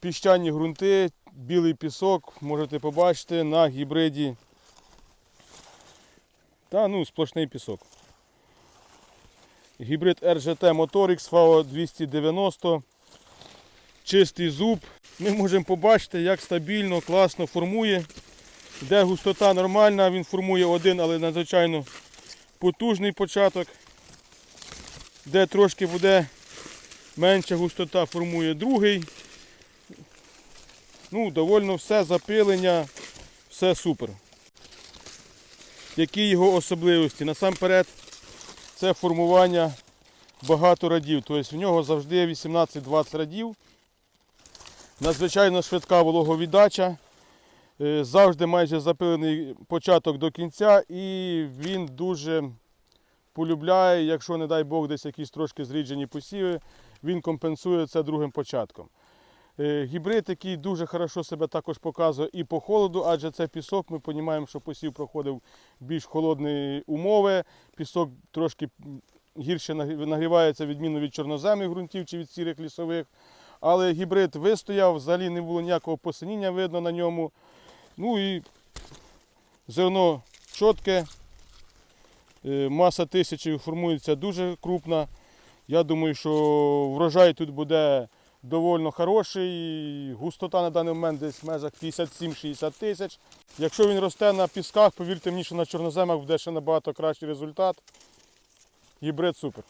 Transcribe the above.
Піщані ґрунти, білий пісок, можете побачити на гібриді. Та ну, сплошний пісок. Гібрид RGT Motorix FAO 290. Чистий зуб. Ми можемо побачити, як стабільно, класно формує. Де густота нормальна, він формує один, але надзвичайно потужний початок. Де трошки буде менша густота, формує другий. Ну, довольно все запилення, все супер. Які його особливості? Насамперед, це формування багато радів. Тобто в нього завжди 18-20 радів. Надзвичайно швидка вологовіддача. Е, Завжди майже запилений початок до кінця і він дуже полюбляє, якщо, не дай Бог, десь якісь трошки зріджені посіви, він компенсує це другим початком. Е, Гібрид, який дуже хорошо себе також показує і по холоду, адже це пісок. Ми розуміємо, що посів проходив більш холодні умови. Пісок трошки гірше нагрі- нагрівається відмінно від чорноземних ґрунтів чи від сірих лісових. Але гібрид вистояв, взагалі не було ніякого посиніння видно на ньому. Ну і зерно чітке, е, маса тисячі формується дуже крупна. Я думаю, що врожай тут буде доволі хороший. Густота на даний момент десь в межах 57-60 тисяч. Якщо він росте на пісках, повірте мені, що на чорноземах буде ще набагато кращий результат. Гібрид супер.